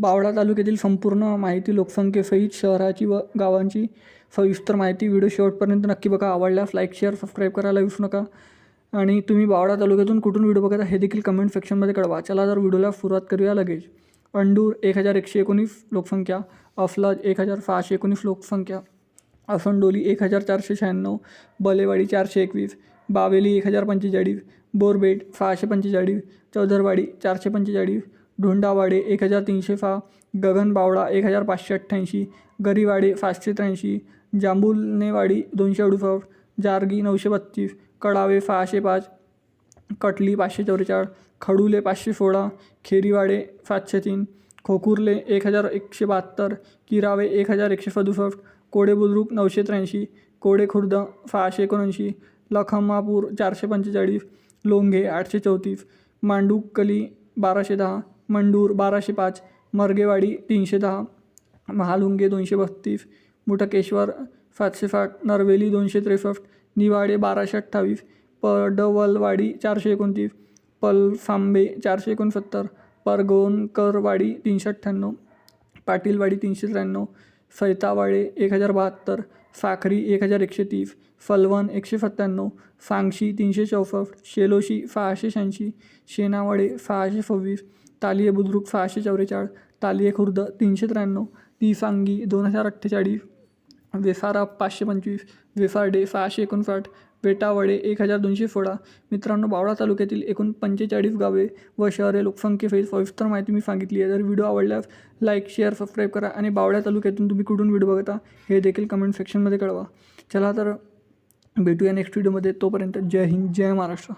बावडा तालुक्यातील संपूर्ण माहिती लोकसंख्येसहित शहराची व गावांची सविस्तर माहिती व्हिडिओ शेवटपर्यंत नक्की बघा. आवडल्यास लाईक शेअर सबस्क्राईब करायला विसरू नका. आणि तुम्ही बावडा तालुक्यातून कुठून व्हिडिओ बघता हे देखील कमेंट सेक्शनमध्ये कळवा. चला तर व्हिडिओला सुरुवात करूया लगेच. अंडूर एक हजार एकशे एकोणीस लोकसंख्या अफलाज एक हजार सहाशे एकोणीस लोकसंख्या असंडोली एक हजार चारशे शहाण्णव बलेवाडी चारशे एकवीस बावेली एक हजार पंचेचाळीस बोरबेट सहाशे पंचेचाळीस चौधरवाडी चारशे पंचेचाळीस ढोंडावाडे एक हजार तीनशे सहा गगनबावडा एक हजार पाचशे अठ्ठ्याऐंशी गरीवाडे सातशे त्र्याऐंशी जांभुलनेवाडी दोनशे अडुसष्ट जारगी नऊशे बत्तीस कडावे सहाशे पाच कटली पाचशे चौवेचाळीस खडुले पाचशे सोळा खेरीवाडे सातशे तीन खोकुर्ले एक हजार एकशे बहात्तर किरावे एक हजार एकशे सदुसष्ट कोडे बुद्रुक नऊशे त्र्याऐंशी कोडे खुर्द सहाशे एकोणऐंशी लखमापूर चारशे पंचेचाळीस लोंघे आठशे चौतीस मांडुकली बाराशे दहा मंडूर बाराशे पाच मर्गेवाडी तीनशे दहा महालुंगे दोनशे बत्तीस मुठकेश्वर सातशे साठ नरवेली दोनशे त्रेसष्ट निवाडे बाराशे अठ्ठावीस पडवलवाडी चारशे एकोणतीस पलसांबे चारशे एकोणसत्तर परगोनकरवाडी तीनशे अठ्ठ्याण्णव पाटीलवाडी तीनशे त्र्याण्णव सैतावाडे एक हजार बहात्तर साखरी एक हजार एकशे तीस फलवण एकशे सत्त्याण्णव सांगशी तीनशे चौसष्ट शेलोशी सहाशे शहाऐंशी शेनावाडे सहाशे सव्वीस तालिये बुद्रुक सहाशे चौवेचाळीस तालिये खुर्द तीनशे त्र्याण्णव तिसांगी दोन हजार अठ्ठेचाळीस वेसारा पाचशे पंचवीस वेसारडे सहाशे एकोणसाठ वेटावडे एक हजार दोनशे सोळा. मित्रांनो बावडा तालुक्यातील एकूण पंचेचाळीस गावे व शहरे लोकसंख्येसहित सविस्तर माहिती मी सांगितली आहे. जर व्हिडिओ आवडल्यास लाईक शेअर सबस्क्राईब करा आणि बावड्या तालुक्यातून तुम्ही कुठून व्हिडिओ बघता हे देखील कमेंट सेक्शनमध्ये कळवा. चला तर भेटूया नेक्स्ट व्हिडिओमध्ये. तोपर्यंत जय हिंद जय महाराष्ट्र.